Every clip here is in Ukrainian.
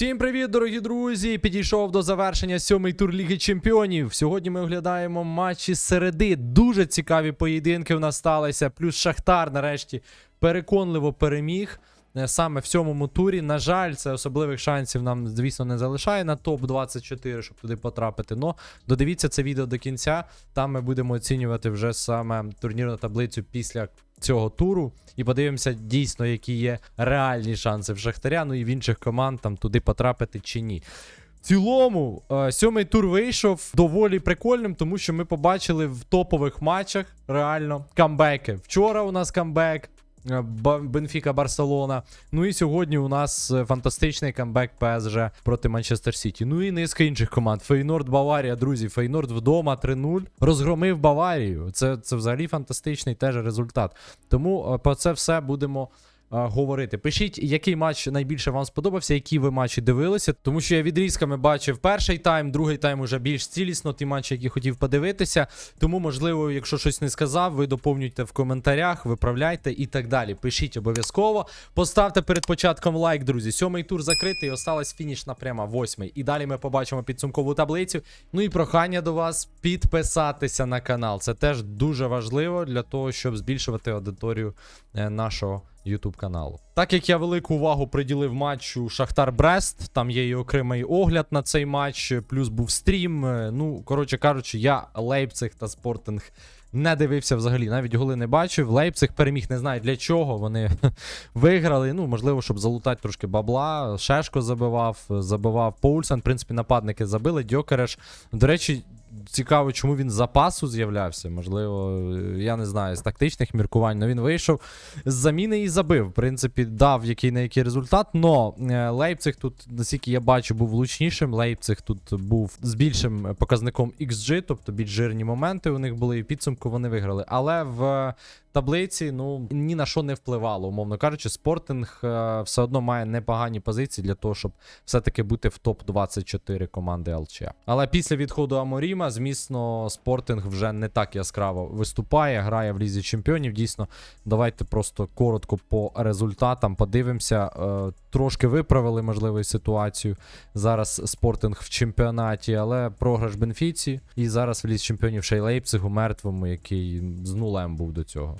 Всім привіт, дорогі друзі! Підійшов до завершення сьомий тур Ліги Чемпіонів. Сьогодні ми оглядаємо матчі середи. Дуже цікаві поєдинки в нас сталися. Плюс Шахтар нарешті переконливо переміг. е, Саме в сьомому турі. На жаль, це особливих шансів нам, звісно, не залишає на топ-24, щоб туди потрапити. Но додивіться це відео до кінця. Там ми будемо оцінювати вже саме турнірну таблицю після цього туру. І подивимося дійсно, які є реальні шанси в Шахтаря, ну і в інших команд там туди потрапити чи ні. В цілому, е, сьомий тур вийшов доволі прикольним, тому що ми побачили в топових матчах реально камбеки. Вчора у нас камбек. Е, Бенфіка Барселона. Ну і сьогодні у нас е, фантастичний камбек ПСЖ проти Манчестер Сіті. Ну і низка інших команд. Фейнорд Баварія, друзі. Фейнорд вдома 3-0. Розгромив Баварію. Це, це взагалі фантастичний теж результат. Тому е, про це все будемо говорити. Пишіть, який матч найбільше вам сподобався, які ви матчі дивилися. Тому що я відрізками бачив перший тайм, другий тайм уже більш цілісно, ті матчі, які хотів подивитися. Тому, можливо, якщо щось не сказав, ви доповнюйте в коментарях, виправляйте і так далі. Пишіть обов'язково. Поставте перед початком лайк, друзі. Сьомий тур закритий, осталась фінішна пряма, восьмий. І далі ми побачимо підсумкову таблицю. Ну і прохання до вас підписатися на канал. Це теж дуже важливо для того, щоб збільшувати аудиторію е, нашого YouTube каналу. Так як я велику увагу приділив матчу Шахтар Брест, там є і окремий огляд на цей матч, плюс був стрім. е, Ну, коротше кажучи, я Лейпциг та Спортинг не дивився взагалі, навіть голи не бачив. Лейпциг переміг, не знаю для чого. Вони виграли. Ну, можливо, щоб залутати трошки бабла. Шешко забивав, забивав Поульсен. В принципі, нападники забили. Дьокереш. До речі, цікаво, чому він з запасу з'являвся. Можливо, я не знаю, з тактичних міркувань. але він вийшов з заміни і забив. В принципі, дав який на який результат. Но е, Лейпциг тут, наскільки я бачу, був влучнішим. Лейпциг тут був з більшим показником XG, тобто більш жирні моменти у них були, і підсумку вони виграли. Але в таблиці ну ні на що не впливало, умовно кажучи, спортинг е, все одно має непогані позиції для того, щоб все-таки бути в топ-24 команди ЛЧ. Але після відходу Аморіма, змісно, спортинг вже не так яскраво виступає, грає в лізі чемпіонів. Дійсно, давайте просто коротко по результатам подивимося. Е, Трошки виправили можливо ситуацію. Зараз спортинг в чемпіонаті, але програш Бенфіці. І зараз в лізі чемпіонів ще й Лейпцигу мертвому, який з нулем був до цього.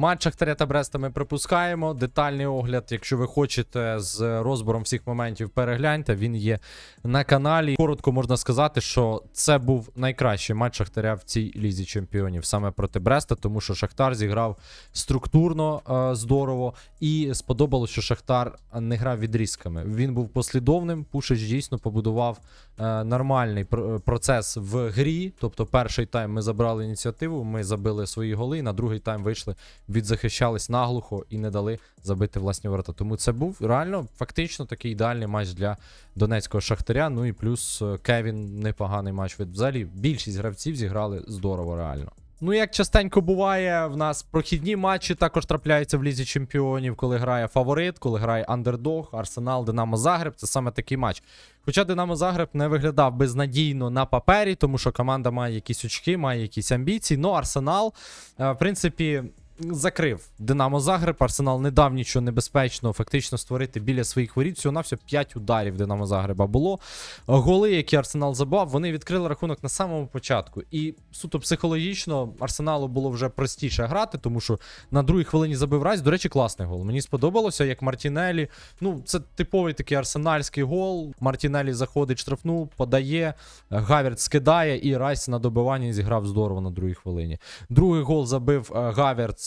Матч Шахтаря та Бреста ми припускаємо. Детальний огляд, якщо ви хочете з розбором всіх моментів, перегляньте. Він є на каналі. Коротко можна сказати, що це був найкращий матч Шахтаря в цій лізі чемпіонів саме проти Бреста, тому що Шахтар зіграв структурно е, здорово, і сподобалося, що Шахтар не грав відрізками. Він був послідовним. Пушич дійсно побудував е, нормальний пр- процес в грі. Тобто, перший тайм ми забрали ініціативу, ми забили свої голи. На другий тайм вийшли, відзахищались наглухо і не дали забити власні ворота. Тому це був реально фактично такий ідеальний матч для донецького шахтаря. Ну і плюс е, Кевін непоганий матч. від- Взагалі більшість гравців зіграли здорово, реально. Ну, як частенько буває, в нас прохідні матчі також трапляються в лізі чемпіонів, коли грає фаворит, коли грає андердог, Арсенал, Динамо Загреб. Це саме такий матч. Хоча Динамо Загреб не виглядав безнадійно на папері, тому що команда має якісь очки, має якісь амбіції. Ну, Арсенал, е, в принципі. Закрив Динамо Загреб. Арсенал не дав нічого небезпечного фактично створити біля своїх воріт. Всього на все 5 ударів Динамо Загреба було. Голи, які Арсенал забав, вони відкрили рахунок на самому початку. І суто психологічно Арсеналу було вже простіше грати, тому що на другій хвилині забив Райс. До речі, класний гол. Мені сподобалося, як Мартінелі. Ну, це типовий такий арсенальський гол. Мартінелі заходить штрафну, подає, Гавірт скидає, і Райс на добиванні зіграв здорово на другій хвилині. Другий гол забив е,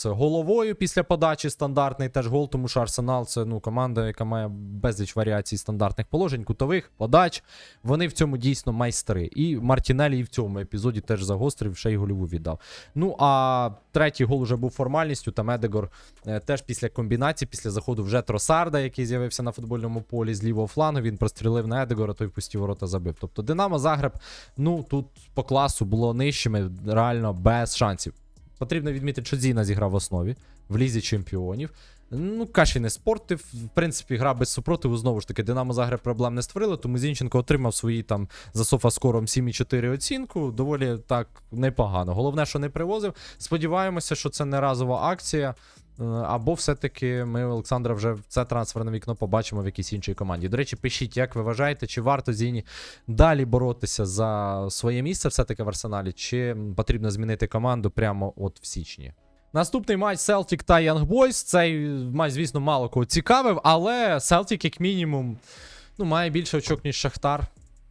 Гаверц головою після подачі. Стандартний теж гол, тому що Арсенал це ну, команда, яка має безліч варіацій стандартних положень, кутових, подач. Вони в цьому дійсно майстри. І Мартінелі і в цьому епізоді теж загострив, ще й гольову віддав. Ну а третій гол вже був формальністю. Там Едегор е, теж після комбінації, після заходу вже Тросарда, який з'явився на футбольному полі з лівого флангу, він прострілив на Едегора, той в пусті ворота забив. Тобто Динамо Загреб, ну тут по класу було нижчими, реально без шансів. Потрібно відмітити, що Зіна зіграв в основі в лізі чемпіонів. Ну, Каші не спортив. В принципі, гра без супротиву. Знову ж таки, Динамо Загреб проблем не створила, тому Зінченко отримав свої там за софаскором 7,4 оцінку. Доволі так непогано. Головне, що не привозив. Сподіваємося, що це не разова акція. Е, Або все-таки ми Олександра вже це трансферне вікно побачимо в якійсь іншій команді. До речі, пишіть, як ви вважаєте, чи варто Зіні далі боротися за своє місце все-таки в арсеналі, чи потрібно змінити команду прямо от в січні. Наступний матч Celtic та Young Boys. Цей матч, звісно, мало кого цікавив, але Celtic, як мінімум, ну, має більше очок, ніж Шахтар.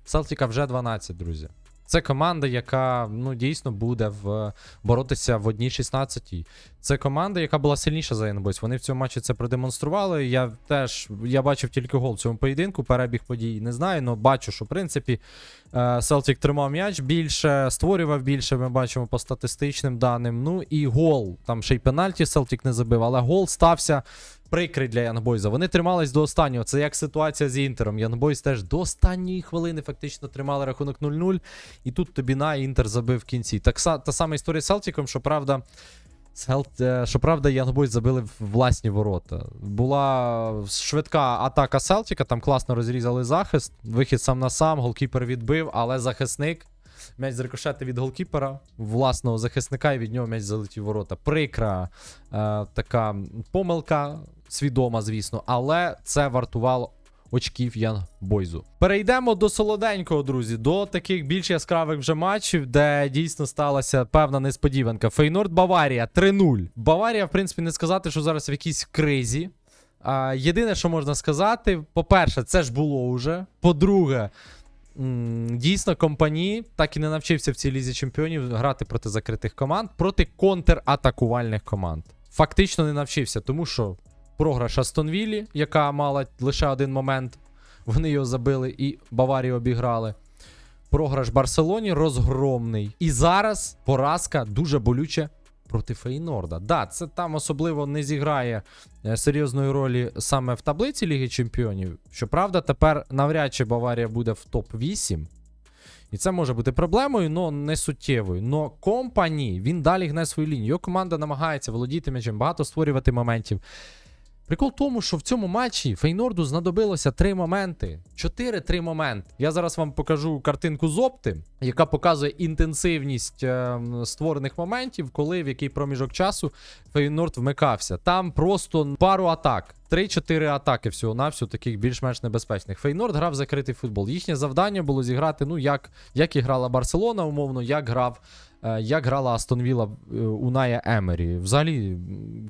Селтіка вже 12, друзі. Це команда, яка ну, дійсно буде в, боротися в одній 16 Це команда, яка була сильніша за Boys. Вони в цьому матчі це продемонстрували. Я теж я бачив тільки гол в цьому поєдинку. Перебіг подій не знаю, але бачу, що в принципі Селтік тримав м'яч більше, створював більше. Ми бачимо по статистичним даним. Ну і гол. Там ще й пенальті Селтік не забив, але гол стався прикрий для Янгбойза. Вони тримались до останнього. Це як ситуація з Інтером. Янгбойз теж до останньої хвилини фактично тримали рахунок 0-0. І тут тобі на Інтер забив в кінці. Так та сама історія з Селтіком, що правда. Е, щоправда, Янгбойз забили власні ворота. Була швидка атака Селтіка, там класно розрізали захист. Вихід сам на сам, голкіпер відбив, але захисник. М'яч зрикошетив від голкіпера, власного захисника, і від нього м'яч залетів ворота. Прикра е, така помилка, свідома, звісно, але це вартувало очків Ян Бойзу. Перейдемо до солоденького, друзі, до таких більш яскравих вже матчів, де дійсно сталася певна несподіванка. Фейнорд Баварія 3-0. Баварія, в принципі, не сказати, що зараз в якійсь кризі. А, єдине, що можна сказати, по-перше, це ж було вже. По-друге, дійсно, компанії так і не навчився в цій лізі чемпіонів грати проти закритих команд, проти контратакувальних команд. Фактично не навчився, тому що програш Астон Віллі, яка мала лише один момент, вони його забили і Баварію обіграли. Програш Барселоні розгромний. І зараз поразка дуже болюче проти Фейнорда. Да, це там особливо не зіграє е, серйозної ролі саме в таблиці Ліги Чемпіонів. Щоправда, тепер навряд чи Баварія буде в топ-8. І це може бути проблемою, але не суттєвою. Но компані він далі гне свою лінію. Його команда намагається володіти м'ячем, багато створювати моментів. Прикол в тому, що в цьому матчі Фейнорду знадобилося три моменти. Чотири-три моменти. Я зараз вам покажу картинку з опти, яка показує інтенсивність е, створених моментів, коли в який проміжок часу Фейнорд вмикався. Там просто пару атак. 3-4 атаки всього на всього таких більш-менш небезпечних. Фейнорд грав закритий футбол. Їхнє завдання було зіграти, ну як, як і грала Барселона, умовно, як грав. е, Як грала Астон Вілла е, у Ная Емері. Взагалі,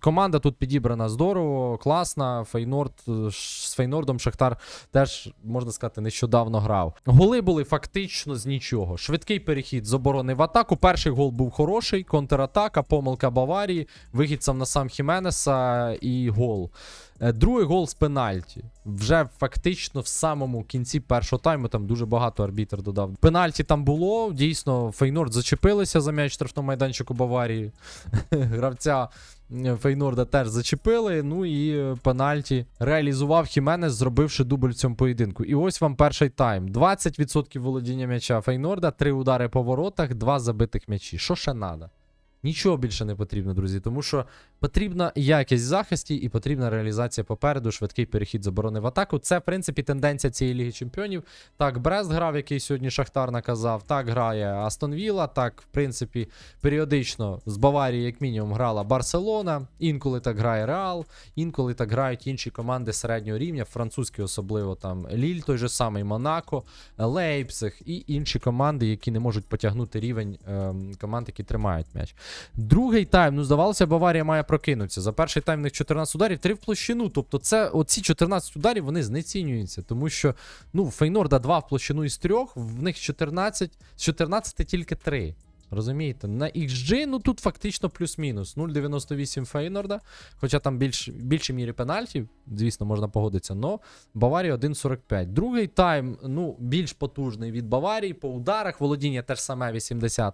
команда тут підібрана здорово, класна. Фейнорд е, з Фейнордом Шахтар теж, можна сказати, нещодавно грав. Голи були фактично з нічого. Швидкий перехід з оборони в атаку. Перший гол був хороший, контратака, помилка Баварії, вихід сам на сам Хіменеса і гол. Е, Другий гол з пенальті. Вже фактично в самому кінці першого тайму там дуже багато арбітр додав. Пенальті там було. Дійсно, Фейнорд зачепилися за м'яч в штрафному майданчику Баварії. Гравця е, Фейнорда теж зачепили. Ну і пенальті реалізував Хіменес, зробивши дубль в цьому поєдинку. І ось вам перший тайм. 20% володіння м'яча Фейнорда, 3 удари по воротах, 2 забитих м'ячі. Що ще треба? Нічого більше не потрібно, друзі, тому що потрібна якість захисті і потрібна реалізація попереду, швидкий перехід з оборони в атаку. Це, в принципі, тенденція цієї Ліги Чемпіонів. Так, Брест грав, який сьогодні Шахтар наказав. Так грає Астон Вілла. Так, в принципі, періодично з Баварії, як мінімум, грала Барселона. Інколи так грає Реал, інколи так грають інші команди середнього рівня, французькі, особливо там Ліль, той же самий Монако, Лейпциг і інші команди, які не можуть потягнути рівень ем, команд, які тримають м'яч. Другий тайм, ну здавалося, Баварія має прокинутися. За перший тайм в них 14 ударів, 3 в площину. Тобто, це оці 14 ударів вони знецінюються, тому що ну, Фейнорда 2 в площину із 3, в них 14, з 14 тільки 3. Розумієте, на XG, ну тут фактично плюс-мінус. 0,98 Фейнорда, хоча там більш, більшій мірі пенальтів, звісно, можна погодитися, но Баварія 1,45. Другий тайм, ну, більш потужний від Баварії, по ударах, володіння теж саме 80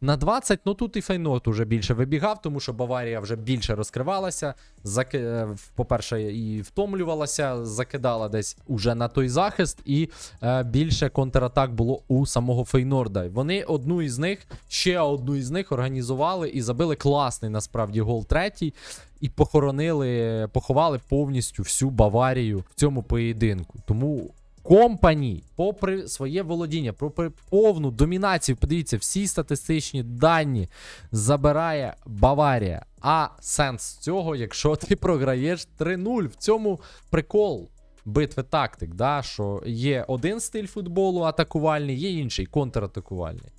на 20. Ну тут і Фейнорд уже більше вибігав, тому що Баварія вже більше розкривалася. Заки... е, По-перше, і втомлювалася, закидала десь уже на той захист, і е, більше контратак було у самого Фейнорда. Вони одну із них, ще одну із них організували і забили класний насправді гол третій. І похоронили, поховали повністю всю Баварію в цьому поєдинку. Тому Компані, попри своє володіння, попри повну домінацію, подивіться, всі статистичні дані забирає Баварія. А сенс цього, якщо ти програєш 3-0, в цьому прикол битви тактик, да, що є один стиль футболу атакувальний, є інший контратакувальний.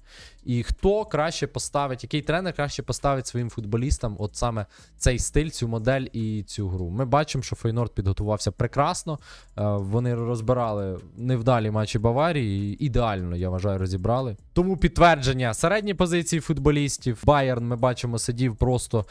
І хто краще поставить, який тренер краще поставить своїм футболістам от саме цей стиль, цю модель і цю гру. Ми бачимо, що Фейнорд підготувався прекрасно. Е, Вони розбирали невдалі матчі Баварії. Ідеально, я вважаю, розібрали. Тому підтвердження середні позиції футболістів. Байерн, ми бачимо, сидів просто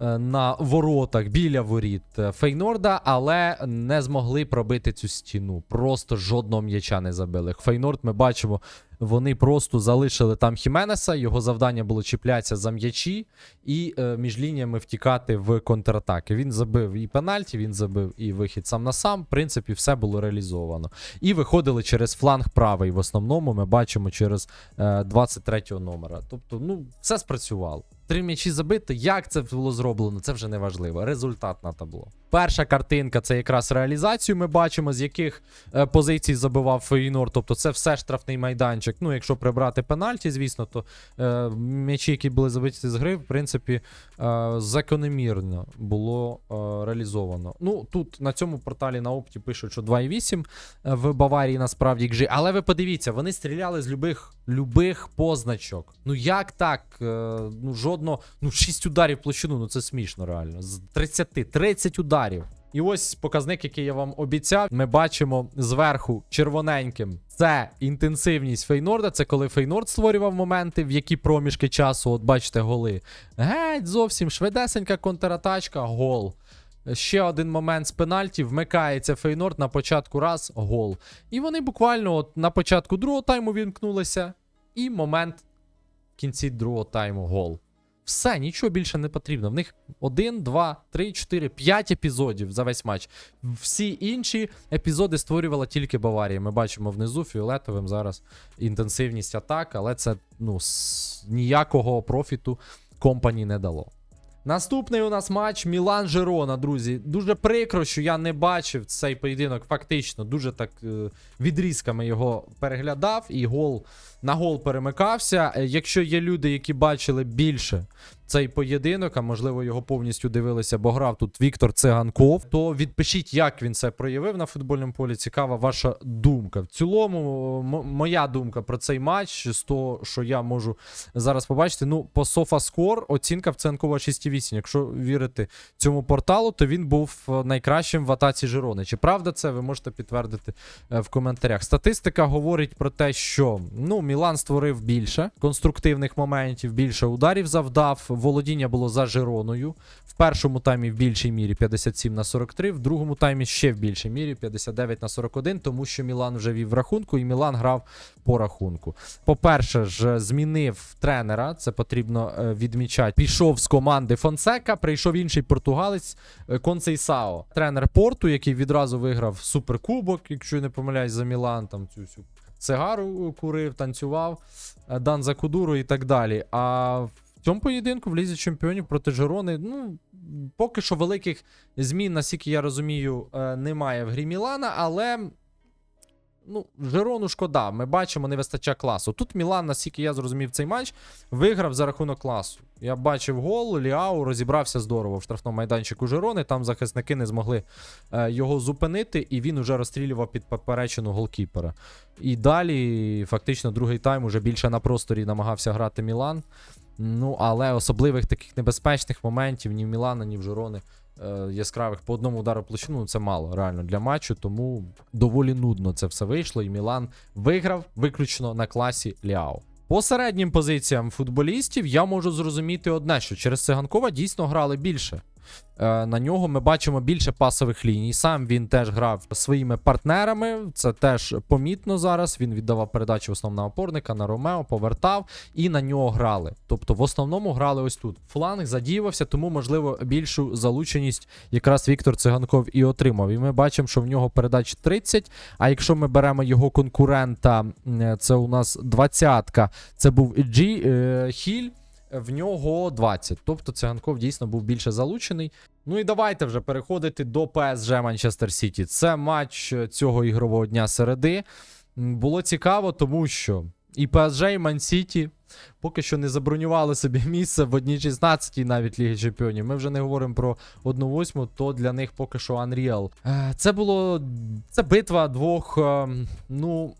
е, на воротах біля воріт е, Фейнорда, але не змогли пробити цю стіну. Просто жодного м'яча не забили. Фейнорд, ми бачимо, вони просто залишили там Хіменеса. Його завдання було чіплятися за м'ячі і е, між лініями втікати в контратаки. Він забив і пенальті, він забив і вихід сам на сам. В принципі, все було реалізовано. І виходили через фланг правий. В основному ми бачимо через е, 23-го номера. Тобто, ну, все спрацювало. Три м'ячі забити. Як це було зроблено, це вже не важливо. Результат на табло. Перша картинка це якраз реалізацію. Ми бачимо, з яких е, позицій забивав Фейнор. Тобто, це все штрафний майданчик. Ну, якщо прибрати пенальті, звісно, то е, м'ячі, які були забиті з гри, в принципі, е, закономірно було е, реалізовано. Ну, тут на цьому порталі на опті пишуть, що 2,8 е, в Баварії насправді XG. Але ви подивіться, вони стріляли з любих, любих позначок. Ну як так? Е, ну, жодно, ну, 6 ударів площину, ну це смішно реально. З 30, 30 ударів. І ось показник, який я вам обіцяв. Ми бачимо зверху червоненьким. Це інтенсивність Фейнорда. Це коли Фейнорд створював моменти, в які проміжки часу, от бачите, голи. Геть, зовсім швидесенька контратачка, гол. Ще один момент з пенальті, вмикається Фейнорд на початку раз, гол. І вони буквально от на початку другого тайму вімкнулися, і момент в кінці другого тайму гол. Все, нічого більше не потрібно. В них 1, 2, 3, 4, 5 епізодів за весь матч. Всі інші епізоди створювала тільки Баварія. Ми бачимо внизу фіолетовим зараз інтенсивність атак, але це ну, ніякого профіту компані не дало. Наступний у нас матч Мілан Жерона, друзі. Дуже прикро, що я не бачив цей поєдинок. Фактично, дуже так е, відрізками його переглядав, і гол на гол перемикався. Е, Якщо є люди, які бачили більше цей поєдинок, а можливо його повністю дивилися, бо грав тут Віктор Циганков, то відпишіть, як він це проявив на футбольному полі. Цікава ваша думка. В цілому, моя думка про цей матч, з того, що я можу зараз побачити. Ну, по SofaScore оцінка в Циганкова 6,8. Якщо вірити цьому порталу, то він був е, найкращим в атаці Жирони. Чи правда це? Ви можете підтвердити е, в коментарях. Статистика говорить про те, що ну, Мілан створив більше конструктивних моментів, більше ударів завдав. Володіння було за Жироною. В першому таймі в більшій мірі 57 на 43, в другому таймі ще в більшій мірі 59 на 41, тому що Мілан вже вів рахунку, і Мілан грав по рахунку. По-перше, ж змінив тренера, це потрібно е, відмічати. Пішов з команди Фонсека, прийшов інший португалець е, Консейсао. Тренер порту, який відразу виграв суперкубок, якщо не помиляюсь, за Мілан, там цю всю цигару курив, танцював, е, дан за кудуру і так далі. А цьому поєдинку в Лізі Чемпіонів проти Жерони, ну. Поки що великих змін, наскільки я розумію, е, немає в грі Мілана, але ну, Жерону шкода. Ми бачимо, не вистачає класу. Тут Мілан, наскільки я зрозумів цей матч, виграв за рахунок класу. Я бачив гол, Ліау розібрався здорово в штрафному майданчику Жерони. Там захисники не змогли е, його зупинити, і він уже розстрілював під поперечину голкіпера. І далі, фактично, другий тайм уже більше на просторі намагався грати Мілан. Ну, але особливих таких небезпечних моментів ні в Мілана, ні в Жирони е, яскравих по одному удару площину ну, це мало реально для матчу, тому доволі нудно це все вийшло. І Мілан виграв виключно на класі Ліао. По середнім позиціям футболістів я можу зрозуміти одне, що через Циганкова дійсно грали більше. Е, на нього ми бачимо більше пасових ліній. Сам він теж грав своїми партнерами. Це теж помітно зараз. Він віддавав передачу основного опорника на Ромео, повертав і на нього грали. Тобто, в основному грали ось тут. Фланг задіювався, тому можливо більшу залученість якраз Віктор Циганков і отримав. І ми бачимо, що в нього передач 30. А якщо ми беремо його конкурента, це у нас двадцятка, це був Джі е, Хіль в нього 20. Тобто циганков дійсно був більше залучений. Ну і давайте вже переходити до ПСЖ Манчестер Сіті. Це матч е, цього ігрового дня середи. Було цікаво, тому що і ПСЖ, і Ман-Сіті поки що не забронювали собі місце в одній 16 навіть Ліги Чемпіонів. Ми вже не говоримо про 1-8, то для них поки що Unreal. Е, Це було це битва двох е, ну,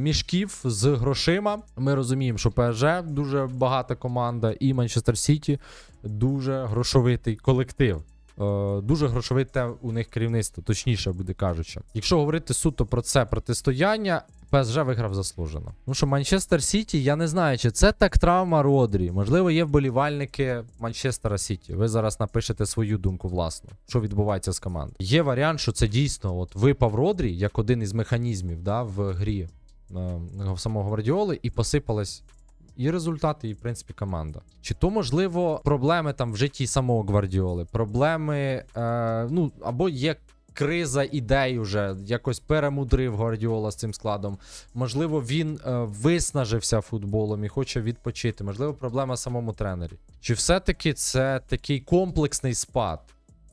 мішків з грошима. Ми розуміємо, що ПСЖ дуже багата команда, і Манчестер Сіті дуже грошовитий колектив. Е, Дуже грошовите у них керівництво, точніше буде кажучи. Якщо говорити суто про це протистояння, ПСЖ виграв заслужено. Ну що Манчестер Сіті, я не знаю, чи це так травма Родрі. Можливо, є вболівальники Манчестера Сіті. Ви зараз напишете свою думку власну, що відбувається з командою. Є варіант, що це дійсно от випав Родрі як один із механізмів да, в грі е, самого Гвардіоли, і посипалась і результати, і в принципі команда. Чи то можливо проблеми там в житті самого Гвардіоли, проблеми, е, ну або є. Криза ідей уже якось перемудрив Гвардіола з цим складом. Можливо, він е, виснажився футболом і хоче відпочити. Можливо, проблема самому тренері. Чи все-таки це такий комплексний спад?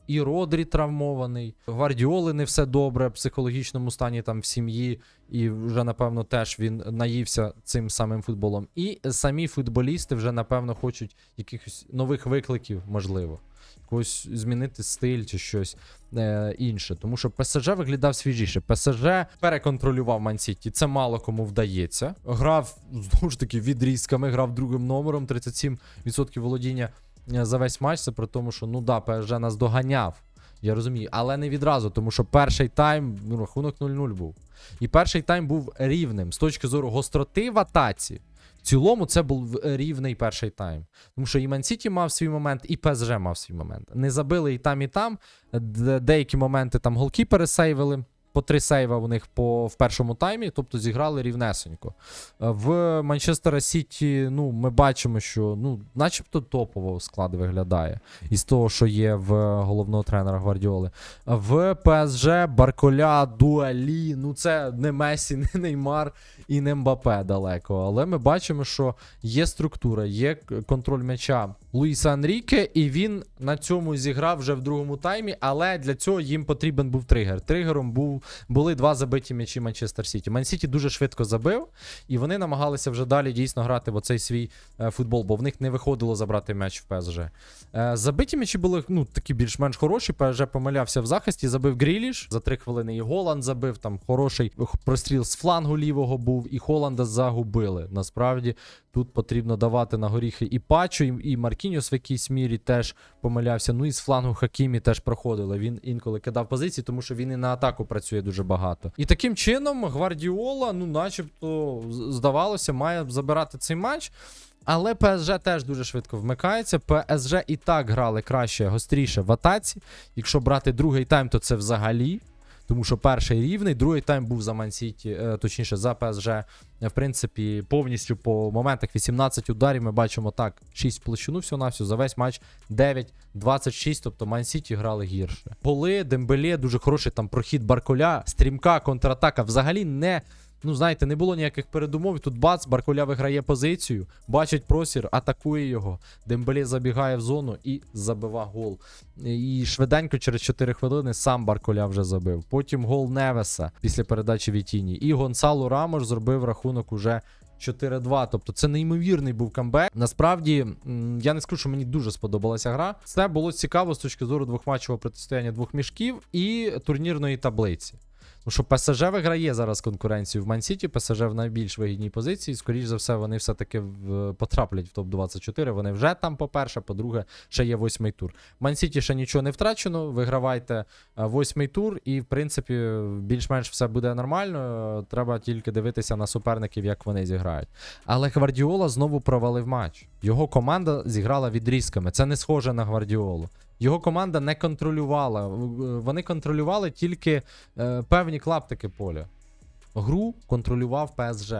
І Родрі травмований, Гвардіоли не все добре в психологічному стані там в сім'ї, і вже напевно теж він наївся цим самим футболом. І самі футболісти вже напевно хочуть якихось нових викликів, можливо, якось змінити стиль чи щось е, інше. Тому що ПСЖ виглядав свіжіше. ПСЖ переконтролював Мансіті. Це мало кому вдається. Грав знову ж таки відрізками, грав другим номером, 37% володіння за весь матч. Це при тому, що ну да, ПСЖ нас доганяв. Я розумію, але не відразу, тому що перший тайм, ну, рахунок 0-0 був. І перший тайм був рівним з точки зору гостроти в атаці. В цілому це був рівний перший тайм. Тому що і Ман-Сіті мав свій момент, і ПСЖ мав свій момент. Не забили і там, і там. Де- Деякі моменти там голкіпери сейвили. По три сейва у них по, в першому таймі, тобто зіграли рівнесенько. Е, В Манчестера Сіті, ну, ми бачимо, що ну, начебто топово склад виглядає із того, що є в головного тренера Гвардіоли. В ПСЖ Барколя, Дуалі. Ну, це не Месі, не Неймар і не Мбапе далеко. Але ми бачимо, що є структура, є контроль м'яча Луїса Анріке, і він на цьому зіграв вже в другому таймі. Але для цього їм потрібен був тригер. Тригером був, були два забиті м'ячі Манчестер Сіті. Ман-Сіті дуже швидко забив, і вони намагалися вже далі дійсно грати в оцей свій е, футбол, бо в них не виходило забрати м'яч в ПСЖ. Е, Забиті м'ячі були ну, такі більш-менш хороші. ПСЖ помилявся в захисті, забив Гріліш. За три хвилини і Голланд забив. Там хороший простріл з флангу лівого був, і Холланда загубили. Насправді тут потрібно давати на горіхи і Пачу, і, Маркініус в якійсь мірі теж помилявся. Ну і з флангу Хакімі теж проходили. Він інколи кидав позиції, тому що він і на атаку працює дуже багато. І таким чином Гвардіола, ну, начебто, здавалося, має забирати цей матч. Але ПСЖ теж дуже швидко вмикається. ПСЖ і так грали краще, гостріше в атаці. Якщо брати другий тайм, то це взагалі. Тому що перший рівний, другий тайм був за Мансіті, е, точніше за ПСЖ. В принципі, повністю по моментах 18 ударів ми бачимо так: 6 в площину всього на всю за весь матч 9, 26, тобто Мансіті грали гірше. Поли, Дембелє, дуже хороший там прохід Барколя, стрімка, контратака. Взагалі не. Ну, знаєте, не було ніяких передумов. Тут бац, Барколя виграє позицію, бачить просір, атакує його. Дембелі забігає в зону і забива гол. І швиденько, через 4 хвилини, сам Барколя вже забив. Потім гол Невеса після передачі Вітіні. І Гонсало Рамош зробив рахунок уже 4-2. Тобто це неймовірний був камбек. Насправді, я не скажу, що мені дуже сподобалася гра. Це було цікаво з точки зору двохматчевого протистояння двох мішків і турнірної таблиці. Тому що ПСЖ виграє зараз конкуренцію в Мансіті. ПСЖ в найбільш вигідній позиції. Скоріше за все, вони все-таки в- потраплять в топ-24. Вони вже там, по-перше, по-друге, ще є восьмий тур. Мансіті ще нічого не втрачено. Вигравайте е, восьмий тур, і, в принципі, більш-менш все буде нормально. Е, Треба тільки дивитися на суперників, як вони зіграють. Але Гвардіола знову провалив матч. Його команда зіграла відрізками. Це не схоже на Гвардіолу. Його команда не контролювала. Вони контролювали тільки е, певні клаптики поля. Гру контролював ПСЖ.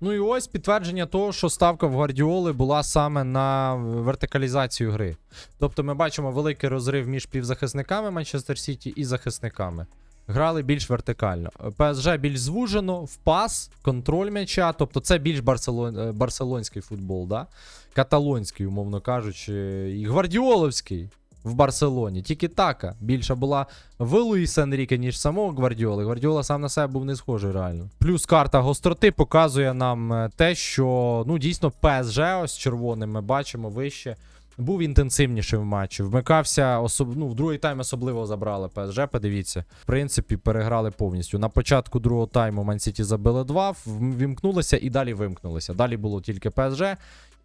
Ну і ось підтвердження того, що ставка в Гвардіоли була саме на вертикалізацію гри. Тобто ми бачимо великий розрив між півзахисниками Манчестер Сіті і захисниками. Грали більш вертикально. ПСЖ більш звужено, в пас, контроль м'яча. Тобто це більш барселон, е, барселонський футбол, да? каталонський, умовно кажучи, і гвардіоловський. В Барселоні. Тільки така більша була в Луїса Енріке, ніж самого Гвардіоли. Гвардіола сам на себе був не схожий реально. Плюс карта гостроти показує нам е, те, що ну дійсно ПСЖ ось червоним ми бачимо вище. Був інтенсивніший в матчі. Вмикався особ... ну, в другий тайм особливо забрали ПСЖ. Подивіться. В принципі, переграли повністю. На початку другого тайму Мансіті забили два, вімкнулися і далі вимкнулися. Далі було тільки ПСЖ.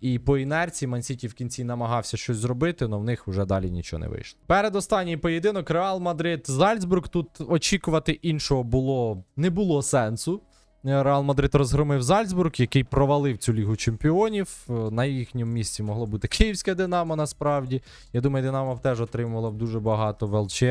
І по інерції Мансіті в кінці намагався щось зробити, але в них вже далі нічого не вийшло. Передостанній поєдинок Реал Мадрид Зальцбург. Тут очікувати іншого було не було сенсу. Реал Мадрид розгромив Зальцбург, який провалив цю лігу чемпіонів. Е, На їхньому місці могло бути Київське Динамо. Насправді. Я думаю, Динамо теж отримувало б дуже багато ВЛЧ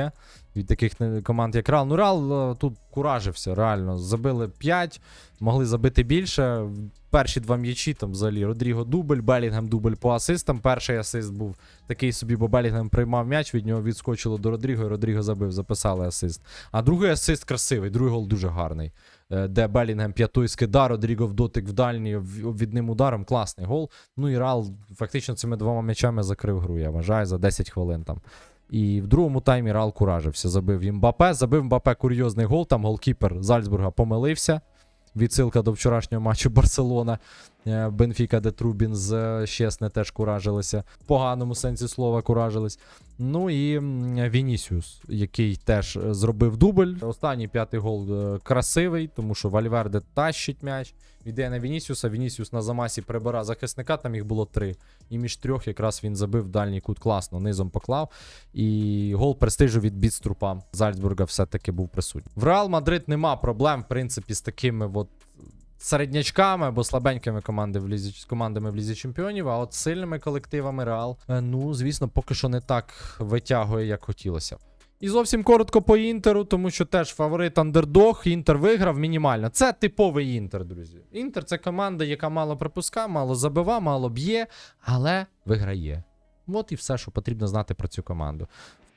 від таких команд, як Реал. Ну, Реал е, тут куражився, реально. Забили 5, могли забити більше. Перші два м'ячі там взагалі Родріго дубль, Белінгем дубль по асистам. Перший асист був такий собі, бо Белінгем приймав м'яч, від нього відскочило до Родріго, і Родріго забив, записали асист. А другий асист красивий, другий гол дуже гарний. Е, Де Белінгем п'ятою скидав, Родріго в дотик в дальній відним ударом. Класний гол. Ну і Реал фактично цими двома м'ячами закрив гру, я вважаю, за 10 хвилин там. І в другому таймі Реал куражився. Забив їм Мбапе. Забив Мбапе курйозний гол. Там голкіпер Зальцбурга помилився. Відсилка до вчорашнього матчу Барселона. Е, Бенфіка, де Трубін з е, теж куражилися. В поганому сенсі слова куражились. Ну і Вінісіус, який теж е, зробив дубль. Останній п'ятий гол красивий, тому що Вальверде тащить м'яч. Йде на Вінісіуса. Вінісіус на замасі прибира захисника, там їх було три. І між трьох якраз він забив дальній кут класно, низом поклав. І гол престижу від Біцтрупа Зальцбурга все-таки був присутній. В Реал Мадрид нема проблем, в принципі, з такими от середнячками або слабенькими команди в лізі, командами в лізі чемпіонів, а от сильними колективами Реал, е, ну, звісно, поки що не так витягує, як хотілося. І зовсім коротко по інтеру, тому що теж фаворит андердог. Інтер виграв мінімально. Це типовий інтер, друзі. Інтер це команда, яка мало припуска, мало забива, мало б'є, але виграє. От і все, що потрібно знати про цю команду.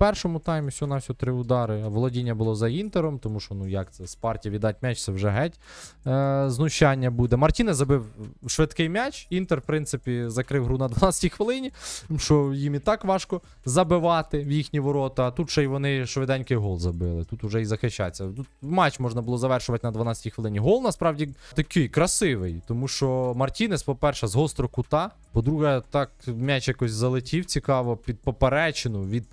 Першому таймі всього на всього три удари. Володіння було за інтером, тому що ну як це Спарті віддать м'яч, це вже геть. Е, знущання буде. Мартіне забив швидкий м'яч. Інтер, в принципі, закрив гру на 12-й хвилині, що їм і так важко забивати в їхні ворота. А тут ще й вони швиденький гол забили. Тут вже і захищаться. Тут матч можна було завершувати на 12-й хвилині. Гол насправді такий красивий, тому що Мартінес, по-перше, з гострого кута. По-друге, так м'яч якось залетів цікаво під поперечину, від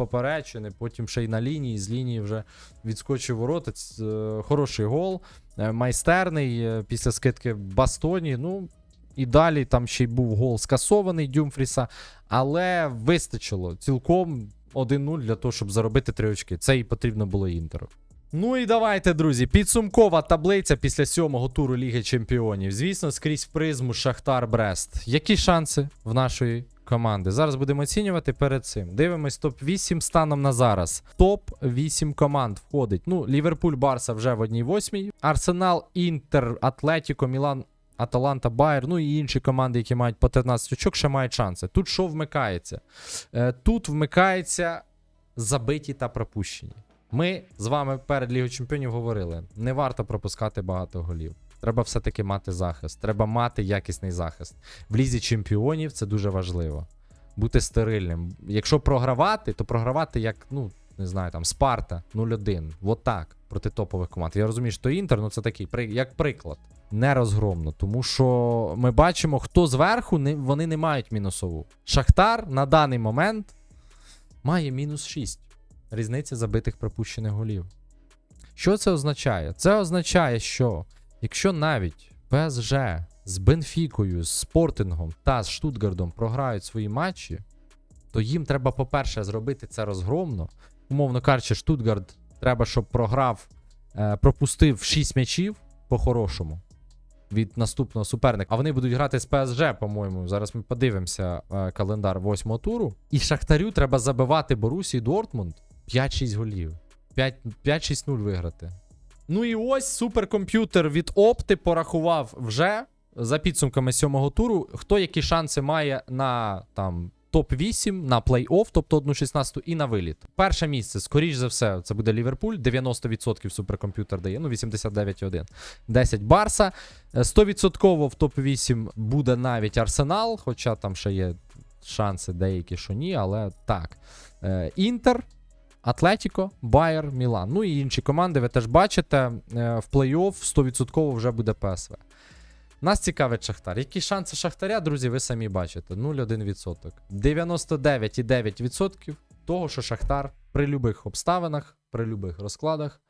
поперечини, потім ще й на лінії, з лінії вже відскочив ворота. Е, Хороший гол, е, майстерний е, після скидки Бастоні. Ну, і далі там ще й був гол скасований Дюмфріса, але вистачило цілком 1-0 для того, щоб заробити три очки. Це і потрібно було інтеру. Ну і давайте, друзі, підсумкова таблиця після сьомого туру Ліги Чемпіонів. Звісно, скрізь призму Шахтар Брест. Які шанси в нашої команди? Зараз будемо оцінювати перед цим. Дивимось топ-8 станом на зараз. Топ-8 команд входить. Ну, Ліверпуль, Барса вже в одній восьмій. Арсенал, Інтер, Атлетіко, Мілан. Аталанта, Байер, ну і інші команди, які мають по 13 очок, ще мають шанси. Тут що вмикається? Е, тут вмикається забиті та пропущені. Ми з вами перед Лігою Чемпіонів говорили: не варто пропускати багато голів. Треба все-таки мати захист. Треба мати якісний захист. В лізі чемпіонів це дуже важливо. Бути стерильним. Якщо програвати, то програвати як, ну, не знаю, там Спарта 0-1. Вот так, проти топових команд. Я розумію, що Інтер, ну це такий, як приклад. Не розгромно, тому що ми бачимо, хто зверху, не, вони не мають мінусову. Шахтар на даний момент має мінус 6. Різниця забитих пропущених голів. Що це означає? Це означає, що якщо навіть ПСЖ з Бенфікою, з Спортингом та з Штутгардом програють свої матчі, то їм треба, по-перше, зробити це розгромно. Умовно кажучи, Штутгард треба, щоб програв, е, пропустив 6 м'ячів по-хорошому від наступного суперника. А вони будуть грати з ПСЖ, по-моєму. Зараз ми подивимося е, календар восьмого туру. І Шахтарю треба забивати Борусі Дортмунд 5-6 голів. 5 5-6-0 виграти. Ну і ось суперкомп'ютер від Опти порахував вже за підсумками сьомого туру, хто які шанси має на там. Топ-8 на плей-офф, тобто 1-16 і на виліт. Перше місце, скоріш за все, це буде Ліверпуль. 90% суперкомп'ютер дає, ну 89,1. 10 Барса. Е, 100% в топ-8 буде навіть Арсенал, хоча там ще є шанси деякі, що ні, але так. Е, Інтер, Атлетіко, Байер, Мілан. Ну і інші команди, ви теж бачите, е, в плей-офф 100% вже буде ПСВ. Нас цікавить Шахтар. Які шанси Шахтаря, друзі, ви самі бачите. 0,1%. 99,9% того, що Шахтар при любих обставинах, при любих розкладах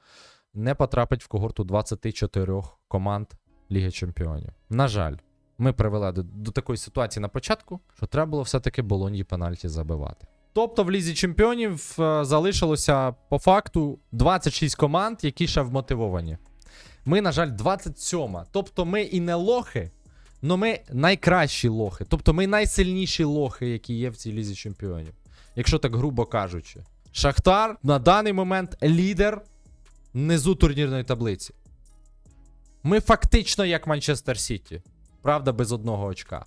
не потрапить в когорту 24 команд Ліги Чемпіонів. На жаль, ми привели до, до такої ситуації на початку, що треба було все-таки болоньї пенальті забивати. Тобто в Лізі Чемпіонів е, залишилося по факту 26 команд, які ще вмотивовані. Ми, на жаль, 27. Тобто ми і не лохи, але ми найкращі лохи. Тобто ми найсильніші лохи, які є в цій лізі чемпіонів. Якщо так грубо кажучи. Шахтар на даний момент лідер низу турнірної таблиці. Ми фактично як Манчестер Сіті. Правда, без одного очка.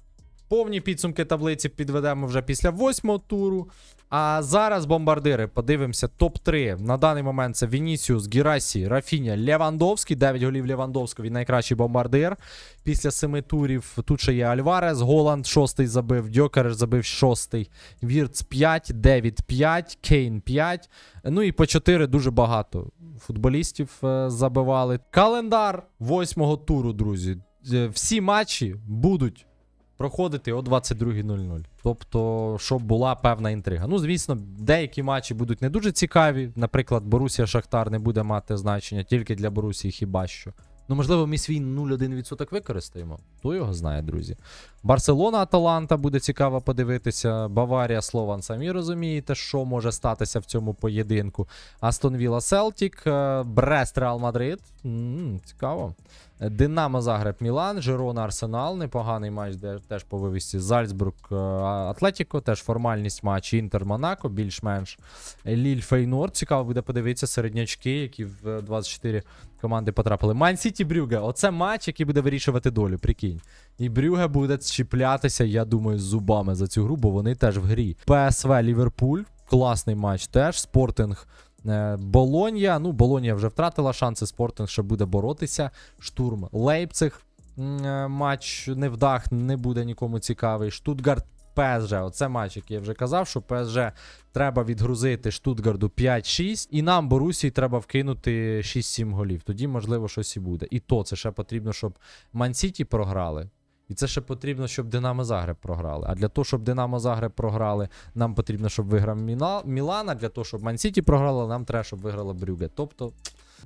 Повні підсумки таблиці підведемо вже після восьмого туру. А зараз бомбардири. Подивимося, топ-3. На даний момент це Вінісіус, Гірасі, Рафіня, Левандовський. 9 голів Левандовського. Він найкращий бомбардир. Після семи турів тут ще є Альварес. Голланд шостий забив. Дьокереш забив шостий. Вірц 5, Девід 5, Кейн 5. Ну і по 4 дуже багато футболістів е, забивали. Календар восьмого туру, друзі. Е, Всі матчі будуть проходити о 22.00. Тобто, щоб була певна інтрига. Ну, звісно, деякі матчі будуть не дуже цікаві. Наприклад, Борусія Шахтар не буде мати значення тільки для Борусії хіба що. Ну, можливо, ми свій 0,1% використаємо. Хто його знає, друзі. Барселона Аталанта буде цікаво подивитися. Баварія Слован, самі розумієте, що може статися в цьому поєдинку. Астон Вілла Селтік, е, Брест Реал Мадрид. М, Цікаво. Динамо Загреб Мілан, Жирона Арсенал. Непоганий матч, де теж по вивісті. Зальцбург е, Атлетіко, теж формальність матч. Інтер Монако, більш-менш. Ліль Фейнорд. Цікаво буде подивитися середнячки, які в е, 24 команди потрапили. Майн Сіті Брюге. Оце матч, який буде вирішувати долю. Прикинь. І Брюге буде чіплятися, я думаю, з зубами за цю гру, бо вони теж в грі. ПСВ Ліверпуль. Класний матч теж. Спортинг. Е, Болонья. Ну, Болонья вже втратила шанси. Спортинг ще буде боротися. Штурм Лейпциг. Е, Матч не вдах, не буде нікому цікавий. Штутгарт ПСЖ. Оце матч, який я вже казав, що ПСЖ треба відгрузити Штутгарду 5-6, і нам, Борусії, треба вкинути 6-7 голів. Тоді, можливо, щось і буде. І то це ще потрібно, щоб Мансіті програли. І це ще потрібно, щоб Динамо Загреб програли. А для того, щоб Динамо Загреб програли, нам потрібно, щоб виграв. Мілан. А для того, щоб Мансіті програла, нам треба, щоб виграла Брюге. Тобто.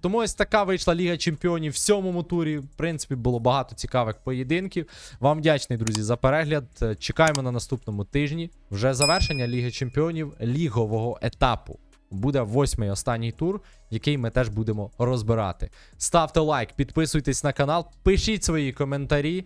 Тому ось така вийшла Ліга Чемпіонів в сьомому турі. В принципі, було багато цікавих поєдинків. Вам вдячний, друзі, за перегляд. Е, Чекаємо на наступному тижні. Вже завершення Ліги Чемпіонів лігового етапу. Буде восьмий останній тур, який ми теж будемо розбирати. Ставте лайк, підписуйтесь на канал, пишіть свої коментарі.